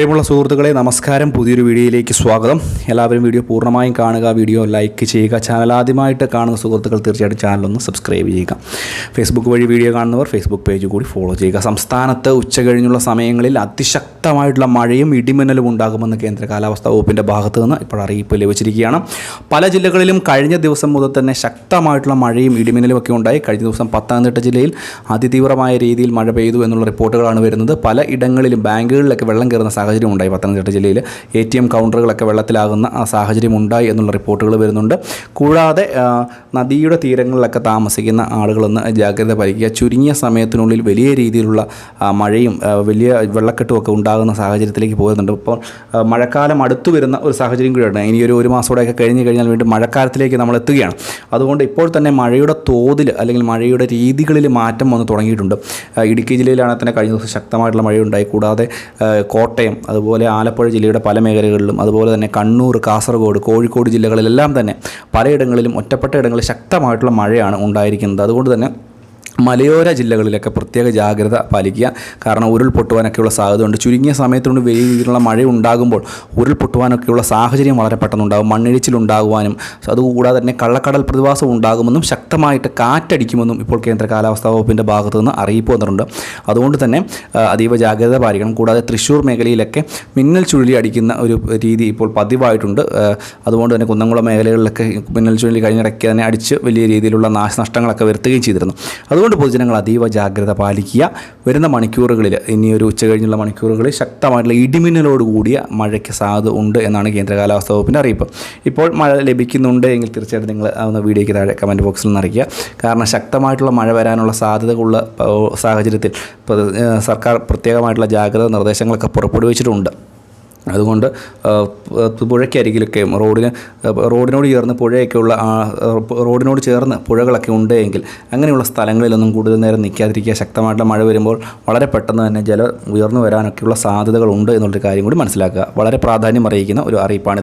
പ്രിയമുള്ള സുഹൃത്തുക്കളെ നമസ്കാരം. പുതിയൊരു വീഡിയോയിലേക്ക് സ്വാഗതം. എല്ലാവരും വീഡിയോ പൂർണമായും കാണുക വീഡിയോ ലൈക്ക് ചെയ്യുക ചാനൽ ആദ്യമായിട്ട് കാണുന്ന സുഹൃത്തുക്കൾ തീർച്ചയായിട്ടും ചാനലൊന്ന് സബ്സ്ക്രൈബ് ചെയ്യുക. ഫേസ്ബുക്ക് വഴി വീഡിയോ കാണുന്നവർ ഫേസ്ബുക്ക് പേജ് കൂടി ഫോളോ ചെയ്യുക. സംസ്ഥാനത്ത് ഉച്ച കഴിഞ്ഞുള്ള സമയങ്ങളിൽ അതിശക്തമായിട്ടുള്ള മഴയും ഇടിമിന്നലും ഉണ്ടാകുമെന്ന് കേന്ദ്ര കാലാവസ്ഥാ വകുപ്പിന്റെ ഭാഗത്ത് നിന്ന് ഇപ്പോൾ അറിയിപ്പ് ലഭിച്ചിരിക്കുകയാണ്. പല ജില്ലകളിലും കഴിഞ്ഞ ദിവസം മുതൽ തന്നെ ശക്തമായിട്ടുള്ള മഴയും ഇടിമിന്നലും ഒക്കെ ഉണ്ടായി. കഴിഞ്ഞ ദിവസം പത്തനംതിട്ട ജില്ലയിൽ അതിതീവ്രമായ രീതിയിൽ മഴ പെയ്തു എന്നുള്ള റിപ്പോർട്ടുകളാണ് വരുന്നത്. പല ഇടങ്ങളിലും ബാങ്കുകളിലൊക്കെ വെള്ളം കയറുന്ന സാഹചര്യം ഉണ്ടായി പത്തനംതിട്ട ജില്ലയിൽ എ ടി എം കൗണ്ടറുകളൊക്കെ വെള്ളത്തിലാകുന്ന സാഹചര്യം ഉണ്ടായി എന്നുള്ള റിപ്പോർട്ടുകൾ വരുന്നുണ്ട്. കൂടാതെ നദിയുടെ തീരങ്ങളിലൊക്കെ താമസിക്കുന്ന ആളുകളൊന്ന് ജാഗ്രത പാലിക്കുക. ചുരുങ്ങിയ സമയത്തിനുള്ളിൽ വലിയ രീതിയിലുള്ള മഴയും വലിയ വെള്ളക്കെട്ടും ഒക്കെ ഉണ്ടാകുന്ന സാഹചര്യത്തിലേക്ക് പോകുന്നുണ്ട്. ഇപ്പോൾ മഴക്കാലം അടുത്തു വരുന്ന ഒരു സാഹചര്യം കൂടിയാണ്. ഇനി ഒരു ഒരു മാസത്തോടെയൊക്കെ കഴിഞ്ഞ് കഴിഞ്ഞാൽ വീണ്ടും മഴക്കാലത്തിലേക്ക് നമ്മൾ എത്തുകയാണ്. അതുകൊണ്ട് ഇപ്പോൾ തന്നെ മഴയുടെ തോതിൽ അല്ലെങ്കിൽ മഴയുടെ രീതികളിൽ മാറ്റം വന്ന് തുടങ്ങിയിട്ടുണ്ട്. ഇടുക്കി ജില്ലയിലാണെങ്കിൽ തന്നെ കഴിഞ്ഞ ദിവസം ശക്തമായിട്ടുള്ള മഴയുണ്ടായി. കൂടാതെ ആ, കോട്ടയം അതുപോലെ ആലപ്പുഴ ജില്ലയുടെ പല മേഖലകളിലും അതുപോലെ തന്നെ കണ്ണൂർ കാസർഗോഡ് കോഴിക്കോട് ജില്ലകളിലെല്ലാം തന്നെ പലയിടങ്ങളിലും ഒറ്റപ്പെട്ട ഇടങ്ങളിൽ ശക്തമായിട്ടുള്ള മഴയാണ് ഉണ്ടായിരിക്കുന്നത്. അതുകൊണ്ട് തന്നെ മലയോര ജില്ലകളിലൊക്കെ പ്രത്യേക ജാഗ്രത പാലിക്കുക. കാരണം ഉരുൾപൊട്ടുവാനൊക്കെയുള്ള സാധ്യതയുണ്ട്. ചുരുങ്ങിയ സമയത്തുകൊണ്ട് വലിയ രീതിയിലുള്ള മഴ ഉണ്ടാകുമ്പോൾ ഉരുൾപൊട്ടുവാനൊക്കെയുള്ള സാഹചര്യം വളരെ പെട്ടെന്നുണ്ടാകും. മണ്ണിടിച്ചിലുണ്ടാകുവാനും അതുകൂടാതെ തന്നെ കള്ളക്കടൽ പ്രതിഭാസം ഉണ്ടാകുമെന്നും ശക്തമായിട്ട് കാറ്റടിക്കുമെന്നും ഇപ്പോൾ കേന്ദ്ര കാലാവസ്ഥാ വകുപ്പിന്റെ ഭാഗത്തു നിന്ന് അറിയിപ്പ് വന്നിട്ടുണ്ട്. അതുകൊണ്ട് തന്നെ അതീവ ജാഗ്രത പാലിക്കണം. കൂടാതെ തൃശ്ശൂർ മേഖലയിലൊക്കെ മിന്നൽ ചുഴലി അടിക്കുന്ന ഒരു രീതി ഇപ്പോൾ പതിവായിട്ടുണ്ട്. അതുകൊണ്ട് തന്നെ കുന്നംകുളം മേഖലകളിലൊക്കെ മിന്നൽ ചുഴലി കഴിഞ്ഞിടയ്ക്ക് തന്നെ അടിച്ച് വലിയ രീതിയിലുള്ള നാശനഷ്ടങ്ങളൊക്കെ വരുത്തുകയും ചെയ്തിരുന്നു. അതുകൊണ്ട് പൊതുജനങ്ങൾ അതീവ ജാഗ്രത പാലിക്കുക. വരുന്ന മണിക്കൂറുകളിൽ ഇനി ഒരു ഉച്ച കഴിഞ്ഞുള്ള മണിക്കൂറുകളിൽ ശക്തമായിട്ടുള്ള ഇടിമിന്നലോട് കൂടിയ മഴയ്ക്ക് സാധ്യത ഉണ്ട് എന്നാണ് കേന്ദ്ര കാലാവസ്ഥാ വകുപ്പിന്റെ അറിയിപ്പ്. ഇപ്പോൾ മഴ ലഭിക്കുന്നുണ്ട് എങ്കിൽ തീർച്ചയായിട്ടും നിങ്ങൾ ഒന്ന് വീഡിയോയ്ക്ക് താഴെ കമന്റ് ബോക്സിൽ നിന്ന് അറിയിക്കുക കാരണം ശക്തമായിട്ടുള്ള മഴ വരാനുള്ള സാധ്യതകളുള്ള സാഹചര്യത്തിൽ സർക്കാർ പ്രത്യേകമായിട്ടുള്ള ജാഗ്രത നിർദ്ദേശങ്ങളൊക്കെ പുറപ്പെടുവിച്ചിട്ടുണ്ട്. അതുകൊണ്ട് പുഴയ്ക്കരികിലൊക്കെ റോഡിന് റോഡിനോട് ചേർന്ന് പുഴയൊക്കെയുള്ള റോഡിനോട് ചേർന്ന് പുഴകളൊക്കെ ഉണ്ട് എങ്കിൽ അങ്ങനെയുള്ള സ്ഥലങ്ങളിലൊന്നും കൂടുതൽ നേരം നിൽക്കാതിരിക്കുക. ശക്തമായിട്ടുള്ള മഴ വരുമ്പോൾ വളരെ പെട്ടെന്ന് തന്നെ ജലം ഉയർന്നു വരാനൊക്കെയുള്ള സാധ്യതകളുണ്ട് എന്നുള്ളൊരു കാര്യം കൂടി മനസ്സിലാക്കുക. വളരെ പ്രാധാന്യം അറിയിക്കുന്ന ഒരു അറിയിപ്പാണ്